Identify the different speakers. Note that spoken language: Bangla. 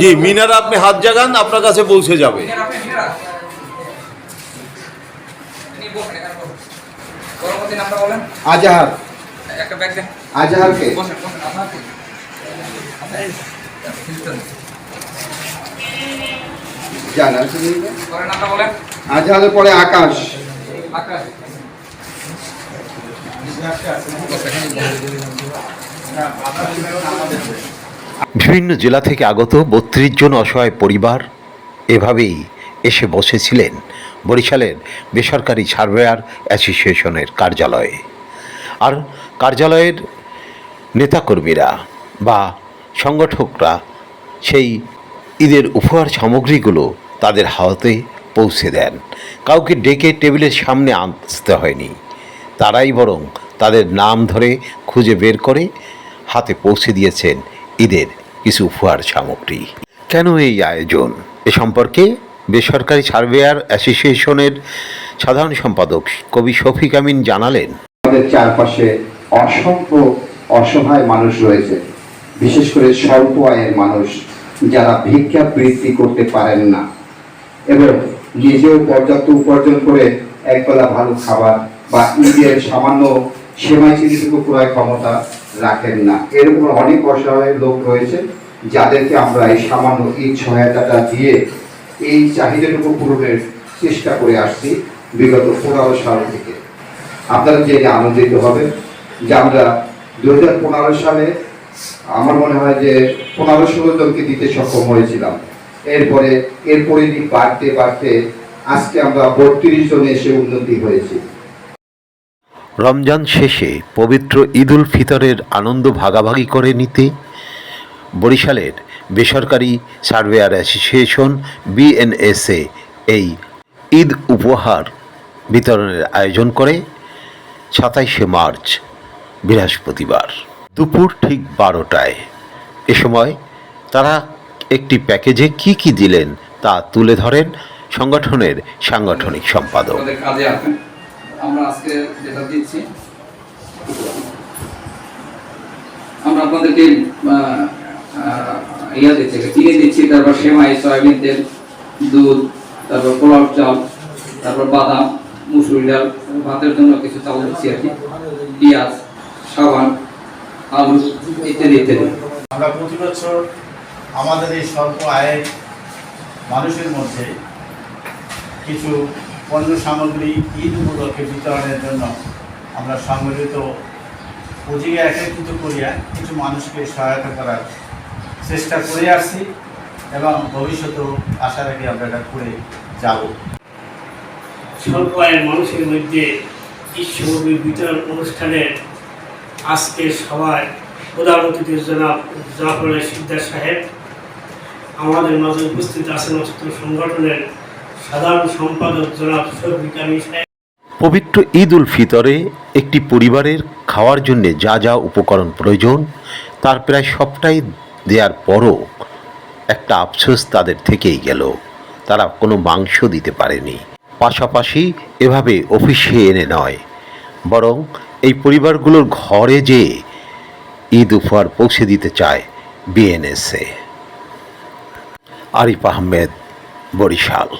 Speaker 1: জি মিনার আপনি হাত জাগান আপনার কাছে পৌঁছে যাবে।
Speaker 2: আজাহার।
Speaker 3: একটা ব্যাগ দেন।
Speaker 2: আজাহারকে। আজাহারের পরে আকাশ।
Speaker 3: আকাশ।
Speaker 4: বিভিন্ন জেলা থেকে আগত বত্রিশ জন অসহায় পরিবার এভাবেই এসে বসেছিলেন বরিশালের বেসরকারি সার্ভেয়ার অ্যাসোসিয়েশনের কার্যালয়ে। আর কার্যালয়ের নেতাকর্মীরা বা সংগঠকরা সেই ঈদের উপহার সামগ্রীগুলো তাদের হাতে পৌঁছে দেন। কাউকে ডেকে টেবিলের সামনে আসতে হয়নি। তারাই বরং তাদের নাম ধরে খুঁজে বের করে হাতে পৌঁছে দিয়েছেন ঈদের কিছু উপহার সামগ্রী। কেন এই আয়োজন? এ সম্পর্কে বেসরকারি সার্ভেয়ার অ্যাসোসিয়েশনের সাধারণ সম্পাদক কবি শফিক আমিন জানালেন।
Speaker 2: আমাদের চারপাশে অসংখ্য অসহায় মানুষ রয়েছে, বিশেষ করে স্বল্প আয়ের মানুষ, যারা ভিক্ষা বৃত্তি করতে পারেন না। এবং নিজেও পর্যাপ্ত উপার্জন করে একবেলা ভালো খাবার বা ঈদের সামান্য সেমাই চিনিটুকু ক্রয় ক্ষমতা রাখেন না। এরকম অনেক অসহায় লোক রয়েছে, যাদেরকে আমরা এই সামান্য ঈদ সহায়তাটা দিয়ে এই চাহিদাটুকু পূরণের চেষ্টা করে আসছি বিগত পনেরো সাল থেকে। আপনারা জেনে আনন্দিত হবেন যে আমরা দু হাজার পনেরো সালে আমার মনে হয় যে পনেরো ষোলো জনকে দিতে সক্ষম হয়েছিলাম। এরপরে এরপরে বাড়তে বাড়তে আজকে আমরা বত্রিশ জনে এসে উন্নতি হয়েছে।
Speaker 4: রমজান শেষে পবিত্র ঈদুল ফিতরের আনন্দ ভাগাভাগি করে নিতে বরিশালের বেসরকারি সার্ভেয়ার অ্যাসোসিয়েশন বিএনএসএ এই ঈদ উপহার বিতরণের আয়োজন করে সাতাইশে মার্চ, বৃহস্পতিবার। দুপুর ঠিক বারোটায়। এ সময় তারা একটি প্যাকেজে কি কি দিলেন তা তুলে ধরেন সংগঠনের সাংগঠনিক সম্পাদক।
Speaker 3: আমরা আজকে যেটা দিচ্ছি, আমরা আপনাদেরকে ইয়া দিচ্ছি চিনি দিচ্ছি, তারপর সেমাই, সয়াবিন তেল, দুধ, তারপর পোলাও চাল, তারপর বাদাম, মুসুরি ডাল, ভাতের জন্য কিছু চাল দিচ্ছি আর কি। পেঁয়াজ, সাবান, আলু, ইত্যাদি ইত্যাদি।
Speaker 5: আমরা প্রতি বছর আমাদের এই স্বল্প আয়ের মানুষের মধ্যে কিছু পণ্য সামগ্রী, ঈদ উপলক্ষে বিতরণের জন্য আমরা সংগঠিত পুঁজিকে একত্রিত করিয়া কিছু মানুষকে সহায়তা করার চেষ্টা করে আসছি এবং ভবিষ্যতেও আশা রাখি আমরা এটা করে যাব।
Speaker 6: স্বল্প আয়ের মানুষের মধ্যে ঈদ বিতরণ অনুষ্ঠানের আজকে সভায় প্রধান অতিথি জনাব জাফর আলী সিকদার সাহেব, আমাদের মাঝে উপস্থিত আছেন অস্ত্র সংগঠনের সাধারণ সম্পাদক জনাব
Speaker 4: পবিত্র ঈদ উল ফিতরে একটি পরিবারের খাওয়ার জন্য যা যা উপকরণ প্রয়োজন, তার প্রায় সবটাই দেওয়ার পরও একটা আফসোস তাদের থেকেই গেল। তারা কোনো মাংস দিতে পারেনি। পাশাপাশি এভাবে অফিসে এনে নয়, বরং এই পরিবারগুলোর ঘরে যে ঈদ উপহার পৌঁছে দিতে চায় বিএনএসএ। আরিফ আহমেদ, বরিশাল।